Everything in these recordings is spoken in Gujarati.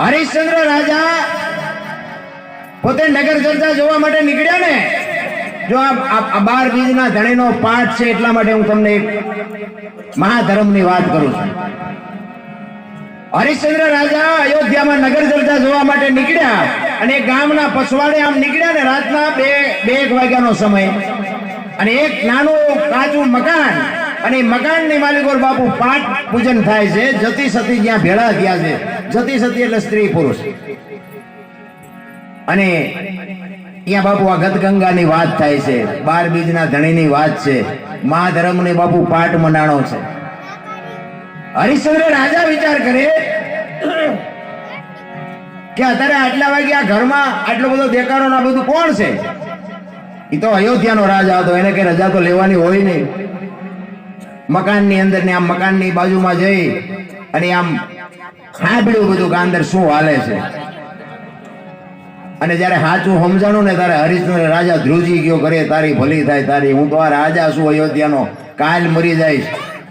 હરિશ્ચંદ્ર રાજા પોતે નગર ચર્ચા જોવા માટે નીકળ્યા ને, જો આ બાર બીજના ધણીનો પાઠ છે એટલા માટે હું તમને એક મહાધર્મની વાત કરું છું. હરિશ્ચંદ્ર રાજા અયોધ્યામાં નગર ચર્ચા જોવા માટે નીકળ્યા અને ગામના પછવાડે આમ નીકળ્યા ને, રાતના બે બે એક વાગ્યાનો સમય. અને એક નાનું કાચું મકાન અને મકાનની માલિકોર બાપુ પાઠ પૂજન થાય છે. જતી સતી જ્યાં ભેળા થયા છે. જતી સતી એટલે સ્ત્રી પુરુષ. અને ત્યાં બાપુ આ ગદગંગાની વાત થાય છે. બાર બીજના ધણીની વાત છે. મા મહાધર્મની બાપુ પાઠ મંડાણો છે. હરિશ્ચંદ્ર રાજા વિચાર કરે કે અત્યારે આટલા વાગે આ ઘરમાં આટલો બધો દેકારો ના બધું કોણ છે? એ તો અયોધ્યાનો રાજા હતો. એને કઈ રજા તો લેવાની હોય નહીં. મકાનની અંદર ને આમ મકાનની બાજુમાં જઈ અને આમ સાંભળ્યું બધું કે અંદર શું હાલે છે? અને જ્યારે સાચું સમજાણું ને ત્યારે હરિશ્ચંદ્ર રાજા ધ્રુજી ગયો કરે, તારી ભલી થાય, તારી હું તો આ રાજા છું અયોધ્યાનો, કાલ મરી જાય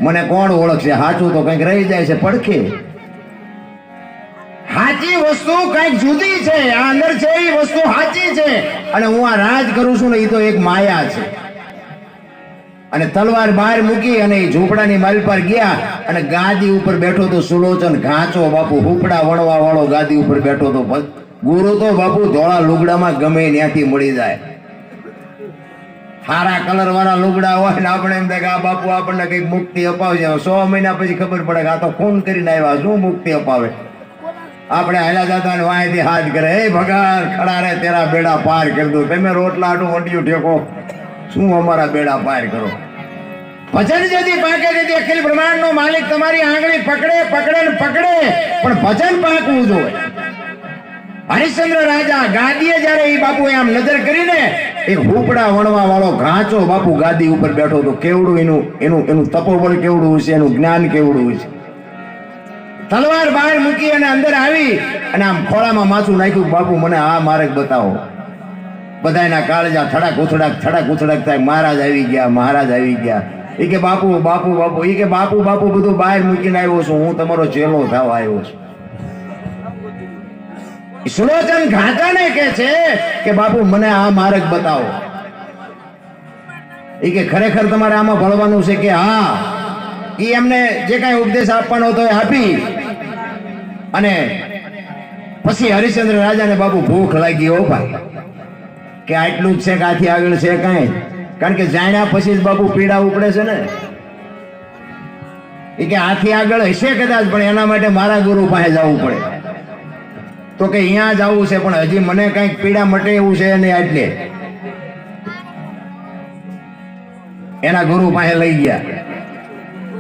મને કોણ ઓળખશે? સાચું તો કંઈક રહી જાય છે પડખે. સાચી વસ્તુ કંઈક જુદી છે, આ અંદર છે એ વસ્તુ સાચી છે. અને હું આ રાજ કરું છું ને એ તો એક માયા છે. અને તલવાર બહાર મૂકી અને એ ઝૂંપડાની માલ પર ગયા અને ગાદી ઉપર બેઠો તો સુલોચન ઘાંચો બાપુ, હુપડા વળવા વાળો ગાદી ઉપર બેઠો તો ગુરુ તો બાપુ ધોળા લુગડામાં ગમે ત્યાંથી મળી જાય. હારા કલર વાળા લુગડા હોય ને આપણે એમ થાય કે આ બાપુ આપણને કંઈક મુક્તિ અપાવશે સો મહિના પછી ખબર પડે કે આ તો ખૂન કરીને આવ્યા. શું મુક્તિ અપાવે? આપણે હાલા જતા ને વાંયથી હાથ કરે. એ ભગવાન, ખડા રે, તેરા બેડા પાર કરી દો તમે રોટલા આટું વંડિયું ઠેકો. શું અમારા બેડા પાર કરો? ભજન જેથી પાકે તેથી અખિલ બ્રહ્માંડ નો માલિક તમારી આંગળી પકડે પકડે ને પકડે, પણ ભજન પાકવું જોઈએ. હરિશ્ચંદ્ર રાજા ગાદીએ જ્યારે એ બાપુ આમ નજર કરીને એ હુપડા વણવા વાળો ઘાંચો બાપુ ગાદી ઉપર બેઠો તો કેવડું એનું એનું એનું તપોબળ કેવડું છે એનું જ્ઞાન કેવડું હશે? તલવાર બહાર મૂકી અને અંદર આવી અને આમ ખોળામાં માથું નાખ્યું, બાપુ, મને આ માર્ગ બતાવો. બધાયના કાળજા થડાક ઉથડાક થડાક ઉથડાક થાય. મહારાજ આવી ગયા, મહારાજ આવી ગયા. એ કે બાપુ બાપુ બાપુ એ કે બાપુ બાપુ, બધું બહાર મૂકીને આવ્યો છું. હું તમારો ચેલો થવા આવ્યો છું. સુલોચન ઘાટાને કે છે કે, બાપુ, મને આ માર્ગ બતાવો. એ કે, ખરેખર તમારે આમાં ભળવાનું છે કે હા. એ એમને જે કાંઈ ઉપદેશ આપવાનો હતો એ આપી. અને પછી હરિશ્ચંદ્ર રાજાને, બાપુ, ભૂખ લાગી હો, ભાઈ. કે આટલું જ છે કે આગળ છે કાંઈ? કારણ કે જાણ્યા પછી જ બાપુ પીડા ઉપડે છે ને. એ કે આથી આગળ હશે કદાચ, પણ એના માટે મારા ગુરુ પાસે જવું પડે. તો કે અહીંયા જવું છે, પણ હજી મને કંઈક પીડા મટે એવું છે ને એટલે. એના ગુરુ પાસે લઈ ગયા.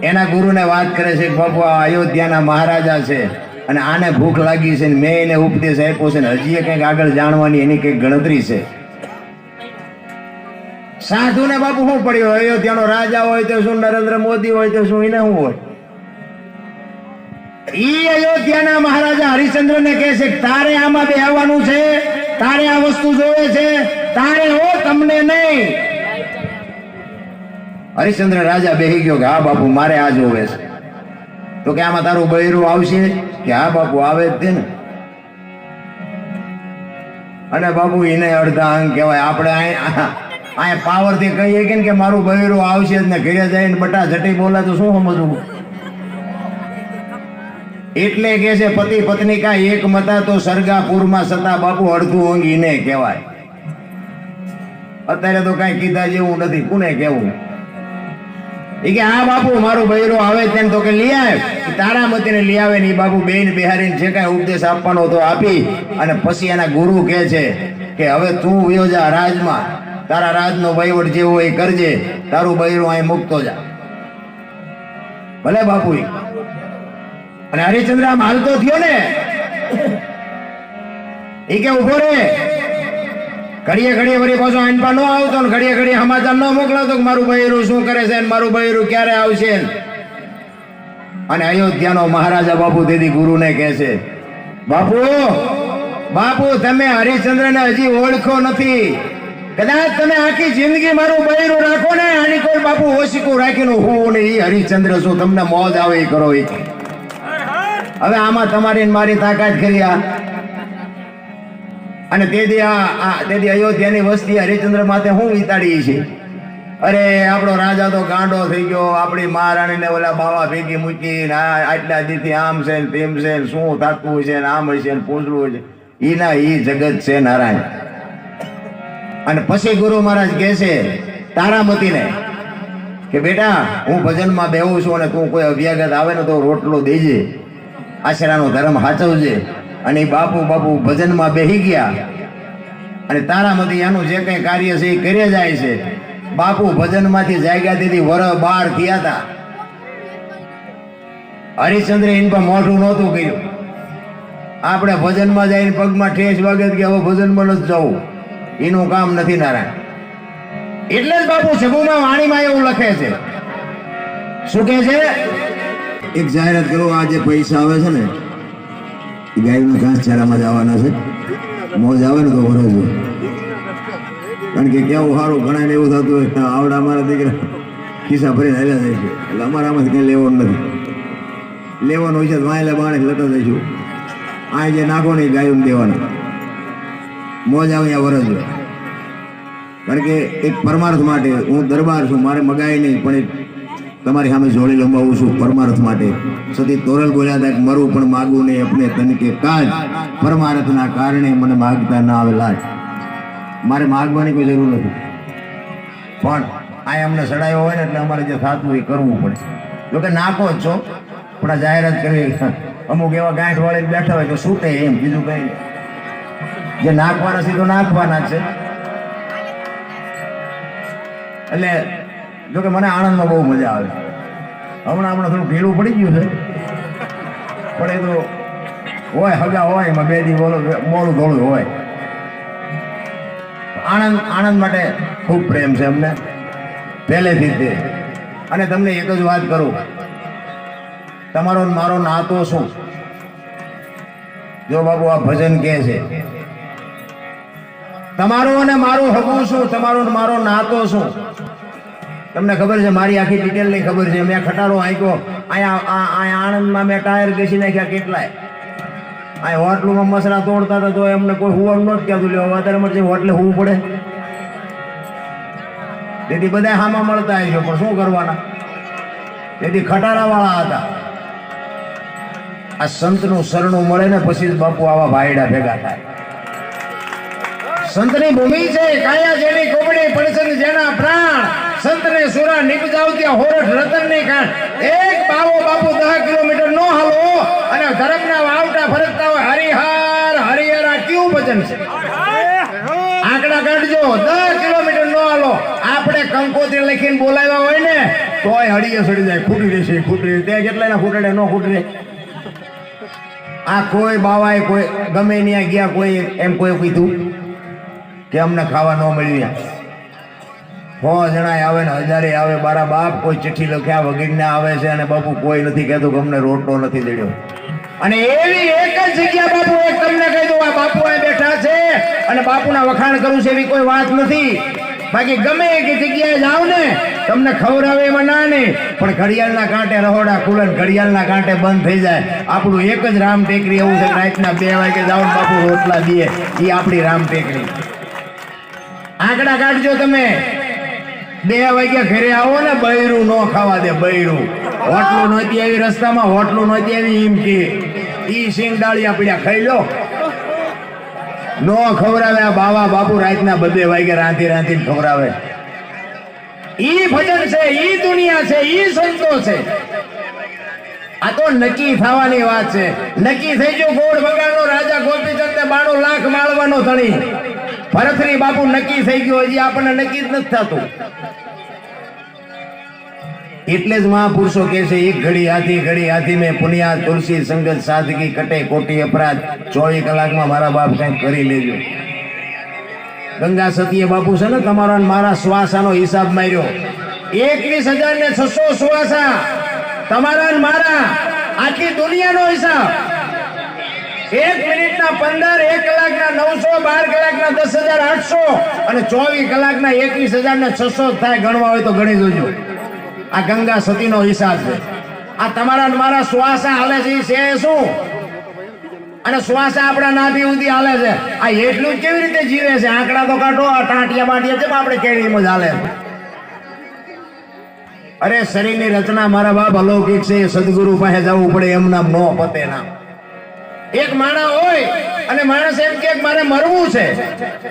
એના ગુરુને વાત કરે છે બાપુ અયોધ્યાના મહારાજા છે અને આને ભૂખ લાગી છે મેં એને ઉપદેશ આપ્યો છે ને હજી કંઈક આગળ જાણવાની એની કંઈક ગણતરી છે. સાધુને બાપુ શું પડ્યો? અયોધ્યાનો રાજા હોય તો શું નરેન્દ્ર મોદી હોય તો શું એને શું હોય? ઈ અયોધ્યાના મહારાજા હરિશ્ચંદ્રને કહે છે, તારે આમાં બેહવાનું છે, તારે આ વસ્તુ જોવે છે, તારે હો તમને નહીં. હરિચંદ્ર રાજા બેહી ગયો કે, હા બાપુ, મારે આ જોવે છે. તો કે, આમાં તારું બૈરું આવશે? કે, હા બાપુ, આવે જ તે ને. અને બાપુ એને અડધા અંગ કહેવાય. આપણે અહીંયા પાવરથી કહીએ કે ને કે મારું બૈરું આવશે ને ઘરે જઈને બટા જટી બોલા તો શું સમજવું? એટલે કે છે પતિ પત્ની કા એક મતા તો સરગાપુરમાં સતા બાપુ અડધું અંગીને કહેવાય. અત્યારે તો કઈ કીધા જેવું નથી. કોને કેવું એ કે આ બાપુ, મારું બૈરો આવે તેમ તો કે લઈ આવે. તારા મતીને લઈ આવે ને એ બાપુ બેન બિહારીને જે કાંઈ ઉપદેશ આપવાનો તો આપી. અને પછી એના ગુરુ કહે છે કે હવે તું યોજા રાજમાં. તારા રાજનો વહીવટ જેવો એ કરજે, તારું બૈરું અહીં મૂકતો જા. ભલે બાપુ અને હરિચંદ્ર હાલતો થયો ને? એ કે ઊભો રે. ઘડીએ ઘડીએ વળી પાછો આઈનપા ન આવતો ને ઘડીએ ઘડીએ સમાચાર ન મોકલાવતો કે મારું બૈરું શું કરે છે મારું બૈરું ક્યારે આવશે. અને અયોધ્યાનો મહારાજા બાપુ દીદી ગુરુને કહે છે, બાપુ બાપુ, તમે હરિશ્ચંદ્રને હજી ઓળખો નથી. કદાચ તમે આખી જિંદગી મારું બૈરું રાખો ને કોઈ બાપુ ઓશિકું રાખેલું હું ને એ હરિચંદ્ર શું તમને મોજ આવે એ કરો એ હવે આમાં તમારી મારી તાકાત કરી આ. અને તેથી આ તેથી અયોધ્યાની વસ્તી હરિચંદ્ર માથે હું વિતાડી છે અરે, આપણો રાજા તો ગાંડો થઈ ગયો. આપણી મહારાણીને ઓલા બાવા ભેગી મૂકી ને આટલા દીથી આમ છે તેમ છે શું થતું છે આમ છે ને પૂછડું છે. એના એ જગત છે નારાયણ. અને પછી ગુરુ મહારાજ કહે છે, તારામતીને કે બેટા, હું ભજનમાં બેહું છું અને તું કોઈ અભ્યાગત આવે ને તો રોટલો દેજે. આશરાનો ધર્મ સાચવજે અને બાપુ બાપુ ભજનમાં બેહી ગયા. અને તારામતી એનું જે કંઈ કાર્ય છે એ કરે જાય છે. બાપુ ભજનમાંથી જાગ્યા તેથી વર બાર થયા હતા. હરિશ્ચંદ્ર એન પર મોઢું નહોતું કર્યું. આપણે ભજનમાં જઈને પગમાં ઠેસ વાગે કે હવે ભજનમાં નથી જવું. એનું કામ નથી નારાયણ. એટલે જ બાપુ સભુમાં વાણીમાં એવું લખે છે. શું કહે છે? એક જાહેરાત કરો, આ જે પૈસા આવે છે ને, એ ગાયના ઘાસચારામાં જવાના છે. મોજ આવે ને તો વરસજો કારણ કે કેવું સારું ઘણા એવું થતું હોય આવડા અમારા દીકરા ખિસ્સા ભરીને હાલ્યા જાય છે. એટલે અમારામાંથી કંઈ લેવાનું નથી. લેવાનું હોય છે તો વાંયલા બાણે લટો જઈશું આ જે નાખો ને એ ગાયું દેવાનું. મોજ આવે અહીંયા વરસજો કારણ કે એક પરમાર્થ માટે હું દરબાર છું, મારે મગાય નહીં, પણ તમારી સામે જોડી લંબાવું છું પરમાર્થ માટે. સતી તોરલ બોલ્યા હતા મરું પણ માગું નહીં અપને તન કે કાજ. પરમાર્થના કારણે મને માગતા ના આવે લાજ મારે માગવાની કોઈ જરૂર નથી. પણ આ અમને સડાયો હોય ને એટલે અમારે જે થતું એ કરવું પડે. જો કે નાખો જ છો, પણ આ જાહેરાત કરવી અમુક એવા ગાંઠ વાળી બેઠા હોય કે છૂટે એમ, બીજું કઈ. જે નાખવાના તો નાખવાના છે. એટલે જોકે મને આણંદમાં બહુ મજા આવે. હમણાં હમણાં થોડું ઢીલું પડી ગયું છે. પણ એ તો હોય, હગા હોય, એમાં બે દી બોલો મોડું ધોળું હોય. આણંદ આણંદ માટે ખૂબ પ્રેમ છે અમને. પહેલેથી તે. અને તમને એક જ વાત કરું. તમારો મારો નાતો શું? જો બાબુ આ ભજન કહે છે તમારો અને મારું હગું શું? તમારો ને મારો નાતો શું? તમને ખબર છે, મારી આખી ડિટેલની ખબર છે. મેં ખટારો આંક્યો. અહીંયા આણંદમાં મેં ટાયર બેસી નાખ્યા કેટલાય. આ હોટલમાં મસરા તોડતા હતા, તો એમને કોઈ હુવાનું નહોતું કહેતું. લેવા વધારે મળશે હોટલે હોવું પડે. તેથી બધા હામાં મળતા આવી પણ શું કરવાના? તેથી ખટારા વાળા હતા. આ સંતનું શરણું મળે ને પછી જ બાપુ આવા ભાઈડા ભેગા થાય. સંતની ભૂમિ છે, કાયા જેની કોબડી પડસન જેના પ્રાણ સંતને સુરા નિપજાવતી હોરઠ રતનની કાન એક બાવો બાપુ દહ કિલોમીટર નો હાલો અને ધરમના વાવટા ફરકતા હોય. હરિહાર, હરિહરા કેવું ભજન છે? આંકડા કાઢજો. દસ કિલોમીટર નો હાલો. આપણે કંકોત્રી લખીને બોલાવ્યા હોય ને, તોય હળીએ સડી જાય. ખૂટી રહેશે ખૂટી રહેશે ત્યાં કેટલા ખૂટડે, નો ખૂટડે આ કોઈ બાવાએ કોઈ ગમે ત્યાં ગયા કોઈ એમ કોઈ કીધું? કે અમને ખાવા ન મળ્યું. સો જણાય આવે ને હજારે આવે મારા બાપ કોઈ ચિઠ્ઠી લખ્યા વગીરને આવે છે અને બાપુ કોઈ નથી કહેતું કે અમને રોટલો નથી દેડ્યો. અને એવી એક જ જગ્યા બાપુ એક તમને કહી દઉં, આ બાપુ અહીં બેઠા છે અને બાપુના વખાણ કરું છે એવી કોઈ વાત નથી. બાકી ગમે કે જગ્યાએ જાઓ ને, તમને ખવડાવે એમાં ના નહીં, પણ ઘડિયાળના કાંટે રહોડા ખુલે ઘડિયાળના કાંટે બંધ થઈ જાય. આપણું એક જ રામ ટેકરી એવું છે, રાતના બે વાગે જાઓ બાપુ રોટલા દઈએ એ આપણી રામ ટેકરી આંકડા કાઢજો તમે. બે વાગ્યા ઘરે આવો ને બૈરું નો ખાવા દે, બૈરું. હોટલું નહોતી આવી રસ્તામાં, હોટલું નહોતી આવી એમ ઈ સિંગ ડાળિયા ખાઈ લો. નો ખવરાવે આ બાવા બાપુ રાતના બધે વાગે રાંધી રાંધી ખવડાવે. ઈ ભજન છે, ઈ દુનિયા છે, ઈ સંતો છે. આ તો નક્કી થવાની વાત છે. નક્કી થઈ ગયું ગોળ બગાડનો રાજા ગોપીચંદ ને બાણું લાખ માળવાનો ધણી. ભરતરી બાપુ નક્કી થઈ ગયું હજી આપણને નક્કી જ નથી થતું. એટલે જ મહાપુરુષો કે છે, એક ઘડી હાથી ઘડી હાથી, મેં પુનિયા, તુલસી, સંગત, સાદગી, કટે, કોટી, અપરાધ, ચોવીસ કલાકમાં મારા બાપ કંઈક કરી લેજો. ગંગા સતીએ બાપુ છે ને, તમારા મારા શ્વાસાનો હિસાબ માર્યો. એકવીસ હજાર ને છસો શ્વાસા તમારા મારા. આખી દુનિયાનો હિસાબ. એક મિનિટના પંદર, એક કલાકના નવસો, બાર કલાકના દસ હજાર, આઠસો અને ચોવીસ કલાકના એકવીસ હજાર ને છસો થાય ગણવા હોય તો ગણી જોજો. આ ગંગા સતીનો હિસાબ છે. આ તમારા મારા શ્વાસ હાલે છે છે શું? અને શ્વાસ આપણા નાભી ઉધી હાલે છે. આ એટલું કેવી રીતે જીવે છે? આંકડા તો કાઢો, આ ટાંટિયા બાંટિયા છે આપણે કેવી એમ જ હાલે. અરે શરીરની રચના મારા બાપ અલૌકિક છે, સદગુરુ પાસે જવું પડે એમના નો પતે નામ એક માણસ હોય અને માણસ એમ કે મારે મરવું છે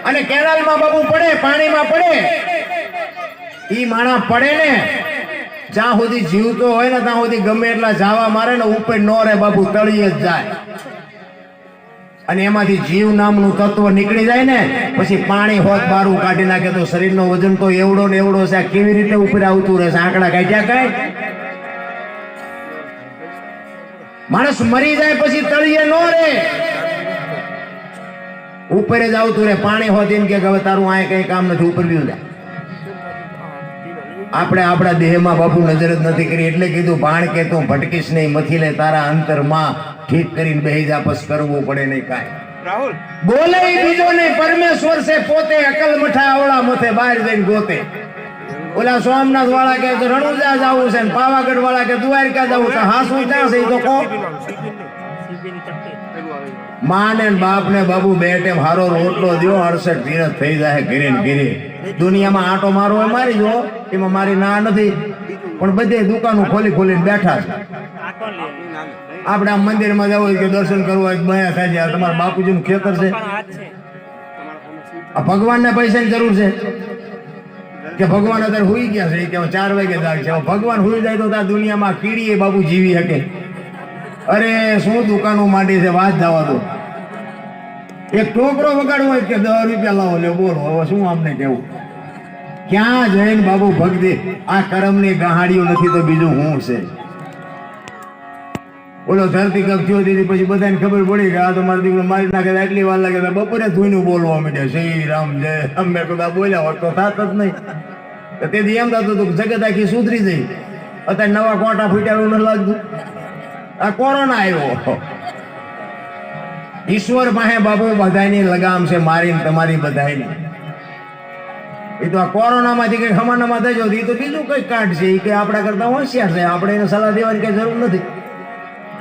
અને કેનાલમાં બાબુ પડે, પાણીમાં પડે, ઈ માણસ પડે ને, જ્યાં સુધી જીવતો હોય ને ત્યાં સુધી ગમે એટલા જાવા મારે ને ઉપર નો રે બાબુ તળીએ જ જાય. અને એમાંથી જીવ નામનું તત્વ નીકળી જાય ને, પછી પાણી હોત બારું કાઢી નાખે તો શરીરનો વજન તો એવડો ને એવડો છે કેવી રીતે ઉપર આવતું રહેશે? આંકડા કાઢ્યા કઈ? માણસ મરી જાય પછી તળિયે નો રે ઉપર જ આવતું રે પાણી હોતી કે હવે તારું આ કઈ કામ નથી ઉપર બી આપણે આપણા દેહમાં બાપુ નજર જ નથી કરી. એટલે કીધું ભાણ કે તું ભટકીશ નહીં મથી લે તારા અંતરમાં ઠીક કરીને બેહી જા પસ કરવું પડે નહીં કાંઈ. રાહુલ. બોલે બીજો નહીં પરમેશ્વર છે પોતે અકલ મઠા આવડા મથે બહાર જઈને ગોતે. ઓલા સોમનાથ વાળા કે રણુજા જવું છે ને પાવાગઢ વાળા કે દ્વારકા જવું છે. હા ક્યાં છે? તો કહો. માને બાપ ને બાબુ બે ટેમ હારો રોટલો દ્યો, અડસઠ ધીરજ થઈ જાય ઘીરે ને ઘીરે. દુનિયામાં આટો મારો મારી જો એમાં મારી ના નથી. પણ બધે દુકાનો ખોલી ખોલીને બેઠા છે. આપણે આ મંદિરમાં જવું કે દર્શન કરવું હોય બયા થાય છે તમારા બાપુજીનું ખેતર છે. આ ભગવાનને પૈસાની જરૂર છે. કે ભગવાન અત્યારે હુઈ ગયા છે. કે ચાર વાગે જાગ છે. ભગવાન હુઈ જાય તો તાર દુનિયામાં કીડીએ બાબુ જીવી શકે. અરે, શું દુકાનો માંડી છે? વાત જવા દો. એક ટોકરો વગાડવો હોય કે દસ રૂપિયા લાવો. લે બોલો, હવે શું અમને કેવું ક્યાં જઈને બાબુ ભક્તિ આ કરમની ગહાડીઓ નથી તો બીજું હું છે? ઓલો ધરતી કપ થયો દીધી પછી બધાને ખબર પડી કે આ તો મારો દીકરો મારી નાખે એટલી વાર લાગે બપોરે ધોઈને બોલવા માંડ્યા શ્રી રામ જય. અમે આ બોલ્યા હોત તો થાત જ નહીં. તેથી એમ થતું હતું જગત આખી સુધરી જઈ અત્યારે નવા કોટા ફૂટ્યા એવું લાગતું. આ કોરોના આવ્યો. ઈશ્વર પાસે બાપુ, બધાની લગામ છે, મારી તમારી બધાની. એ તો આ કોરોનામાંથી કઈ ખમાનામાં થઈ જતો એ તો બીજું કઈ કાઢ છે એ કે આપણા કરતા હોશિયાર છે. આપણે એને સલાહ દેવાની કઈ જરૂર નથી.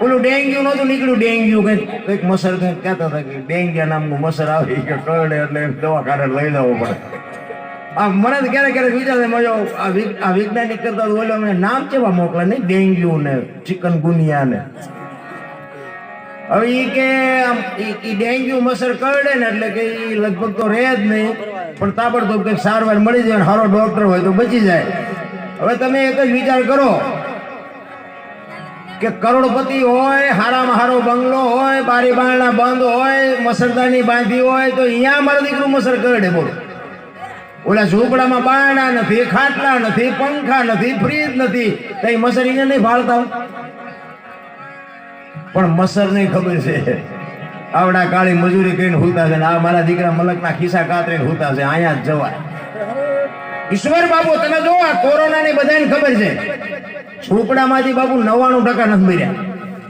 ઓલું ડેન્ગ્યુ નહોતું, નીકળ્યું ડેન્ગ્યુ કંઈક કંઈક મસર, કંઈક કહેતા હતા કે ડેન્ગ્યુ નામનું મસર આવી કે કરડે એટલે દવા દવાખાને લઈ જવો પડે. આ મને તો ક્યારેક ક્યારેક વિચાર મજો આ વૈજ્ઞાનિક કરતા બોલો ઓલો નામ કેવા મોકલે? નહીં ડેન્ગ્યુ ને ચિકન ગુનિયા ને હવે ઈ કે ડેન્ગ્યુ મસર કરડે ને એટલે કે ઈ લગભગ તો રહે જ નહીં, પણ તાબડતોબ કંઈક સારવાર મળી જાય સારો ડોક્ટર હોય તો બચી જાય. હવે તમે એક જ વિચાર કરો કે કરોડપતિ હોય, હારામાં હારો બંગલો હોય, બારી બારણા બંધ હોય, મસરદાની બાંધી હોય, તો અહીંયા મારું દીકરું મસર કરડે બોલો. ઓલા ઝૂંપડામાં બારણા નથી, ખાટલા નથી, પંખા નથી, ફ્રીજ નથી. કઈ મસરીને નહીં ફાળતા પણ મસર નહીં ખબર છે. આવડા કાળી મજૂરી કરીને હુતા છે આ મારા દીકરા મલકના ખિસ્સા કાતરીને હુતા છે, અહીંયા જ જવાય ઈશ્વર બાબુ તમે જો આ કોરોનાની બધાને ખબર છે. ઝૂંપડામાંથી બાબુ નવ્વાણું ટકા નથી મર્યા.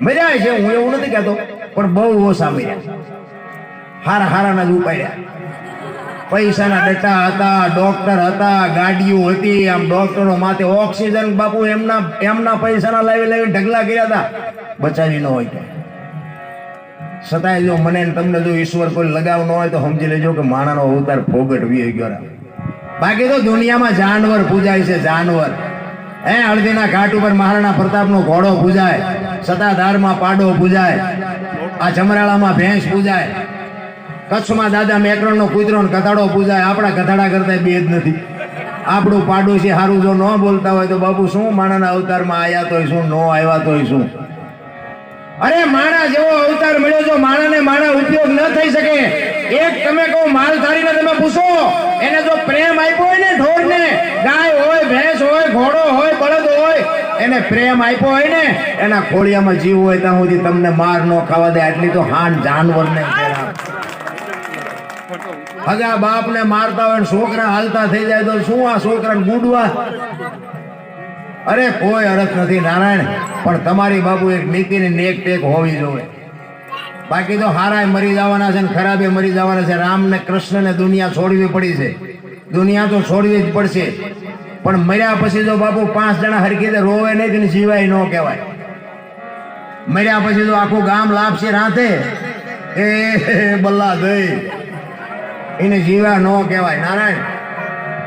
મર્યા છે, હું એવું નથી કહેતો, પણ બહુ ઓછા મર્યા. હારા હારાના જ ઉપાડ્યા. પૈસાના ડટ્ટા હતા ડોક્ટર હતા, ગાડીઓ હતી, આમ ડોક્ટરો માથે ઓક્સિજન બાપુ એમના એમના પૈસાના લાવી લાવી ઢગલા કર્યા હતા. બચાવી ન હોય તો. છતાંય જો મને તમને જો ઈશ્વર કોઈ લગાવ ન હોય તો સમજી લેજો કે માણાનો અવતાર ફોગટ વી ગયો. બાકી તો દુનિયામાં જાનવર પૂજાય છે, જાનવર. હે હળદીના ઘાટ ઉપર મહારાણા પ્રતાપનો ઘોડો પૂજાય, સતાધારમાં પાડો પૂજાય, આ જમરાળામાં ભેંસ પૂજાય. કચ્છમાં દાદા મેકરણનો કૂતરો ને ગધાડો પૂજાય, આપણા ગધાડા કરતા બે જ નથી. આપણું પાડોશી હારું જો ન બોલતા હોય તો બાપુ શું માણાના અવતારમાં આવ્યા તોય શું, ન આવ્યા તોય શું? અરે માણા જેવો અવતાર મળ્યો જો માણાને માણા ઉપયોગ ન થઈ શકે. એક તમે કહો, માલ ધારીને તમે પૂછો, એને જો પ્રેમ આપ્યો હોય ને ઢોરને, ગાય હોય, ભેંસ હોય, ઘોડો હોય, બળદ હોય, એને પ્રેમ આપ્યો હોય ને, એના ખોળિયામાં જીવ હોય ત્યાં સુધી તમને માર ન ખાવા દે, આટલી તો હાન જાનવરને કહેવાય. બાપ ને મારતા હોય છોકરા હાલતા થઈ જાય તો શું આ છોકરાને ગુડવા? અરે કોઈ અરજ નથી નારાયણ, પણ તમારી બાબુ એક નીતિની નેક ટેક હોવી જોઈએ. બાકી તો હારાય મરી જવાના છે ને ખરાબે મરી જવાના છે. રામ ને કૃષ્ણ ને દુનિયા છોડવી પડી છે. દુનિયા તો છોડવી જ પડશે. પણ મર્યા પછી જો બાપુ પાંચ જણા રીતે રોવે નહીં એને જીવાય ન કહેવાય. મર્યા પછી તો આખું ગામ લાભશે રાતે. એ બલ્લા દઈ. એને જીવા ન કહેવાય. નારાયણ,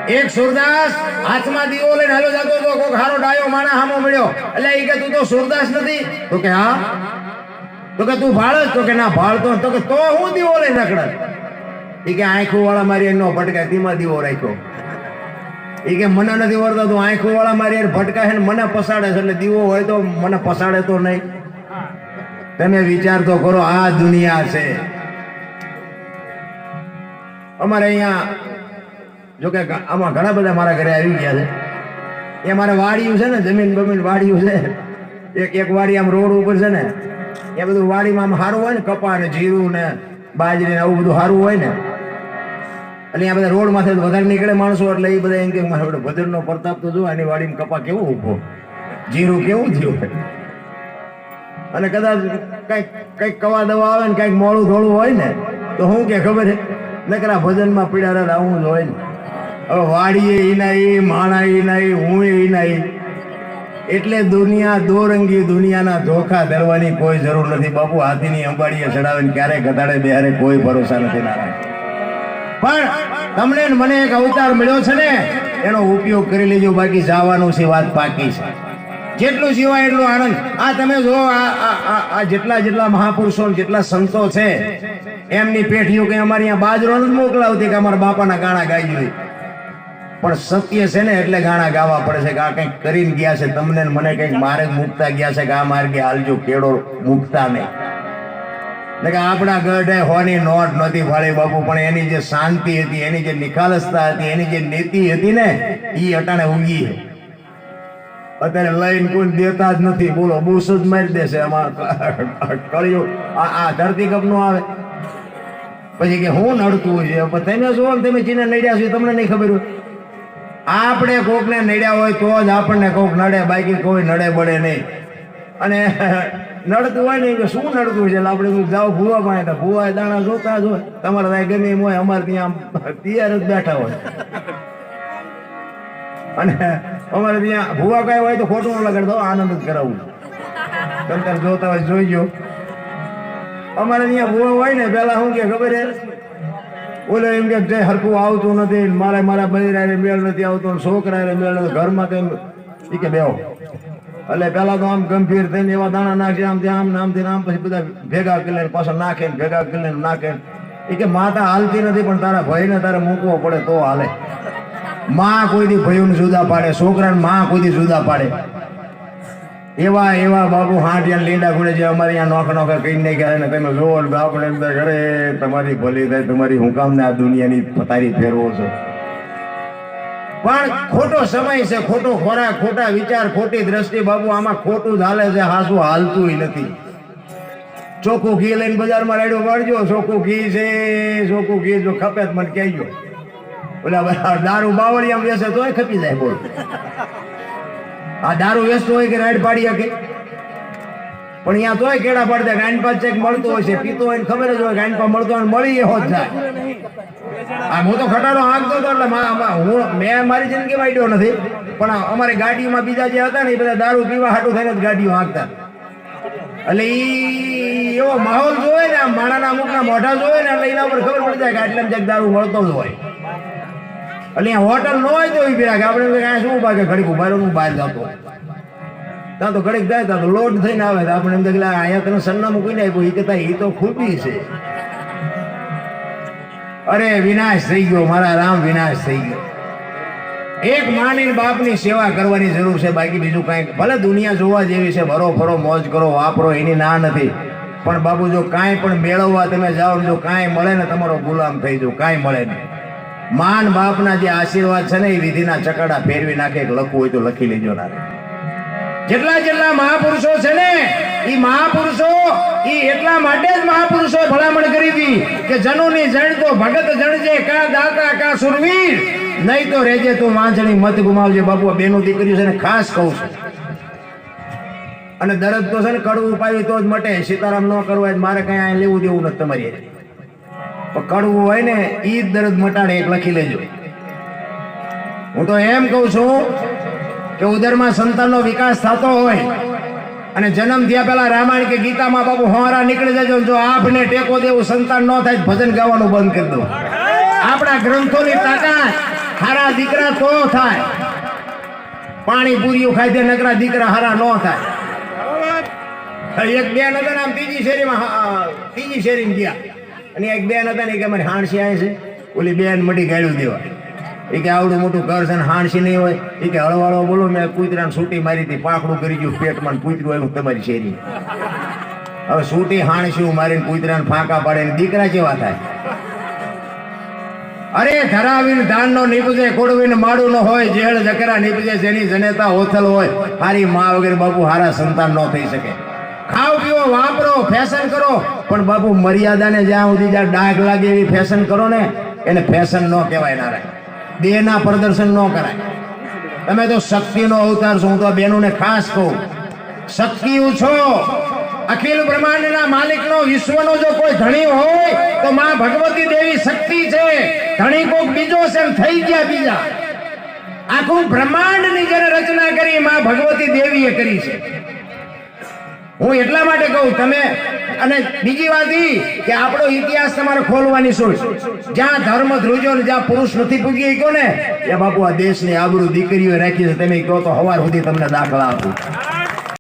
એક સુરદાસ હાથમાં દીવો લઈને હાલો જતો હતો. કોક હારો ડાયો માણા હામો મળ્યો. એટલે એ કે, તું તો સુરદાસ નથી. તો કે, હા. તો કે, તું ભાળ તો કે, ના ભાળતો તો કે, તો હું દીવો લઈને નકડત એ કે આંખો વાળા મારી એનો ભટકાય. ધીમા દીવો રાખ્યો. એ કે, મને નથી વળતો, તું આંખો વાળા મારી ભટકા છે મને પસાડે છે. એટલે દીવો હોય તો મને પસાડે તો નહીં. તમે વિચાર તો કરો, આ દુનિયા છે. અમારે અહીંયા જો કે આમાં ઘણા બધા મારા ઘરે આવી ગયા છે. એ મારે વાડીયું છે ને, જમીન બમીન વાડીયું છે. એક એક વાડી આમ રોડ ઉપર છે ને, એ બધું વાડીમાં આમ સારું હોય ને, કપા ને જીરું ને બાજરી ને આવું બધું સારું હોય ને, એટલે આ બધા રોડમાંથી વધારે નીકળે માણસો, એટલે એ બધા એમ કે, મારે ભજન નો પ્રતાપ તો જો એની વાડીમાં કપા કેવો ઊભો? જીરું કેવું થયું? અને કદાચ કંઈક કંઈક કવા દવા આવે ને, કંઈક મોડું થોડું હોય ને, તો હું કે ખબર છે નકરા ભજનમાં પીડા રહે આવું જ હોય ને. હવે વાડીએ ઈ નહીં માણા ઈ નહીં હું એ નહીં એટલે દુનિયા દોરંગી દુનિયાના ધોખા ધરવાની કોઈ જરૂર નથી. બાપુ હાથીની અંબાડીએ ચડાવે ને ક્યારે ઘટાડે બિહારે કોઈ ભરોસા નથી નારાયણ. પણ તમને મને એક અવતાર મળ્યો છે ને, એનો ઉપયોગ કરી લેજો. બાકી જવાનું છે, વાત પાકી છે. જેટલું જીવાય એટલું આનંદ. આ તમે જો, આ જેટલા જેટલા મહાપુરુષો જેટલા સંતો છે, એમની પેઢીઓ કે અમારી અહીંયા બાજરો નથી મોકલાવતી કે અમારા બાપાના ગાણા ગાઈ જોઈએ. પણ સત્ય છે ને એટલે ગાણા ગાવા પડે છે કે આ કંઈક કરીને ગયા છે. તમને મને કંઈક માર્ગ મૂકતા ગયા છે કે આ માર્ગે હાલજો કેળો મૂકતા નહીં. એટલે કે આપણા ગઢે હોની નોટ નહોતી ફાળી બાપુ, પણ એની જે શાંતિ હતી, એની જે નિખાલસતા હતી, એની જે નીતિ હતી ને એ અટાણે ઊંઘી. છે અત્યારે લઈને કોઈ દેતા જ નથી. બોલો, બૂસ જ મારી દેશે આમાં. કળિયું આ આ ધરતીકપનું આવે. પછી કે હું નડતું હોય છે. તમે જુઓ ને, તમે ચીને નડ્યા છો તમને નહીં ખબર હોય. આપણે કોકને નડ્યા હોય તો જ આપણને કોક નડે. બાકી કોઈ નડે બળે નહીં. અને નડતું હોય ને કે શું નડતું છે? આપણે તું જાઓ ભૂવા પાસે. ભૂવા દાણા જોતા જ હોય. તમારે ત્યાં ગમે એમ હોય, અમારે ત્યાં તૈયાર જ બેઠા હોય. અને અમારે ત્યાં ભૂવા કઈ હોય તો ખોટું ન લગાડતો આનંદ જ કરાવવું તંતર જોતા હોય જોઈ ગયો અમારે ત્યાં ભૂવા હોય ને, પેલા શું કે ખબર ઓલે એમ કે જય હરકું આવતું નથી, મારે મારા બૈરાને મેળ નથી આવતો, ને છોકરાને મેળ નથી, ઘરમાં કઈ કે બેહો. એટલે પેલા તો આમ ગંભીર થઈને એવા દાણા નાખે, આમ ત્યાં આમ ને આમ પછી બધા ભેગા કરી લે પાછા નાખે ભેગા કરી લે નાખે એ કે માતા હાલતી નથી, પણ તારા ભાઈને તારે મૂકવો પડે તો હાલે. માં કોઈ ભયોને ભયું જુદા પાડે, છોકરાને માં કોઈ દી જુદા પાડે? એવા એવા બાબુ હાંટિયા લીંડા ગુણે જે અમારે અહીંયા નોખ નોખા કઈ નહીં કરે ને તમે જોવો આપણે એમ થાય તમારી ભલી થાય, તમારી હું કામ ને આ દુનિયાની પથારી ફેરવો છો. પણ ખોટો સમય છે, ખોટો ખોરાક, ખોટા વિચાર, ખોટી દ્રષ્ટિ બાબુ આમાં ખોટું જ હાલે છે, હાસું હાલતું નથી. ચોખ્ખું ઘી લઈને બજારમાં રેડો પાડજો ચોખ્ખું ઘી છે, ચોખ્ખું ઘી જો ખપે મને કહેજો. ઓલા દારૂ આમ વેસે તોય ખપી જાય બોલ. આ દારૂ વેસતો હોય કે રાઈડ પાડી શકે? પણ અહીંયા તોય કેડા પડતા પાસ ચેક મળતો હોય છે, પીતો હોય ખબર જ હોય પાસ મળતો હોય મળી જ જાય. આ હું તો ખટારો હાંકતો હતો એટલે હું મેં મારી જિંદગી વાંચ્યો નથી, પણ અમારી ગાડીમાં બીજા જે હતા ને એ બધા દારૂ પીવા હાટું થઈને જ ગાડીઓ હાંકતા. એટલે ઈ એવો માહોલ જોવે ને, આમ માણાના અમુકના મોઢા જોવે ને, એટલે એના ઉપર ખબર પડી જાય કે આટલા જગ દારૂ મળતો જ હોય. એટલે હોટલ ન હોય તો પેલા આપણે કાંઈ શું ઊભા કે ઘડીક ઊભા હું બહાર જતો ત્યાં તો ઘડીક જાય, ત્યાં લોડ થઈને આવે આપણે એમ કે અહીંયા તને સરનામું કોઈ આપ્યું? એ કહેતા એ તો ખૂબી છે. અરે, વિનાશ થઈ ગયો, મારા રામ વિનાશ થઈ ગયો. એક માની બાપની સેવા કરવાની જરૂર છે, બાકી બીજું કાંઈક. ભલે દુનિયા જોવા જેવી છે, ભરો, ફરો, મોજ કરો, વાપરો, એની ના નથી. પણ બાબુ જો કાંઈ પણ મેળવવા તમે જાઓ જો કાંઈ મળે ને તમારો ગુલામ થઈ જાઓ, કાંઈ મળે નહીં. માન બાપના જે આશીર્વાદ છે ને એ વિધિના ચકડા ફેરવી નાખે લખવું હોય તો લખી લેજો ના જેટલા જેટલા મહાપુરુષો છે ને એ મહાપુરુષો એ એટલા માટે જ મહાપુરુષો ભલામણ કરી હતી કે જનુની જણ તો ભગત જણજે કા દાતા, કા સુરવીર. નહીં તો રેજે તું વાંચણી મત ગુમાવજે બાપુ બેનું દીકરીઓ છે ને ખાસ કહું છું. અને દરદ તો છે ને, કડવું પાવી તો જ મટે, સીતારામ ન કરવા મારે કઈ લેવું દેવું નથી તમારી કડવું હોય ને, ઈ જ દર્દ મટાડે, એક લખી લેજો. હું તો એમ કહું છું કે ઉદરમાં સંતાનનો વિકાસ થતો હોય અને જન્મ થયા પહેલા રામાયણ કે ગીતામાં બાપુ હોરા નીકળી જજો જો આપને ટેકો દેવું સંતાન ન થાય ભજન ગાવાનું બંધ કરી દો. આપણા ગ્રંથોની તાકાત હારા દીકરા તો થાય. પાણી પૂરીઓ ખાઈ નકરા દીકરા હારા ન થાય. એક બે નગર આમ ત્રીજી શેરીમાં ત્રીજી શેરીમાં ગયા. અને એક બેન હતા ને કે અમારી હાણસી આવે છે. ઓલી બેન મટી ગાળ્યું દેવા. એ કે આવડું મોટું ઘર છે ને, હાણસી નહીં હોય. એ કે હળવાળો બોલો, મેં કૂતરાને સૂટી મારી હતી પાકડું કરી ગયું, પેટમાં કૂતરું આવ્યું તમારી શેરી હવે સૂટી હાણસી મારીને કૂતરાને ફાંકા પાડે ને દીકરા કેવા થાય. અરે, ધરાવીને ધાનનો નીપજે કોડવીને માડું ન હોય, જેળ, જકરા નીપજે, જેની જનેતા ઓથલ હોય, હારી મા વગેરે બાપુ હારા સંતાન ન થઈ શકે. પીવો વાપરો ફેશન કરો. પણ બાપુ, મર્યાદાને જ્યાં સુધી જ્યાં ડાઘ લાગે એવી ફેશન કરો ને, એને ફેશન ન કહેવાય નારાય દેહના પ્રદર્શન ન કરાય. તમે તો શક્તિનો અવતાર છો, હું તો બેનોને ખાસ કહું. શક્તિ છો. અખિલ બ્રહ્માંડના માલિકનો, વિશ્વનો જો કોઈ ધણી હોય, તો માં ભગવતી દેવી શક્તિ છે. ધણી કોક બીજો છે થઈ ગયા બીજા. આખું બ્રહ્માંડની જેને રચના કરી, માં ભગવતી દેવીએ કરી છે. હું એટલા માટે કહું, તમે, અને બીજી વાત એ કે આપણો ઇતિહાસ તમારે ખોલવાની સોચ જ્યાં ધર્મ ધ્રુજો જ્યાં પુરુષ નથી પૂગી ગયો ને, એ બાપુ આ દેશની આબરૂ દીકરીઓ રાખી છે, તમે કહો તો હવાર સુધી તમને દાખલા આપું.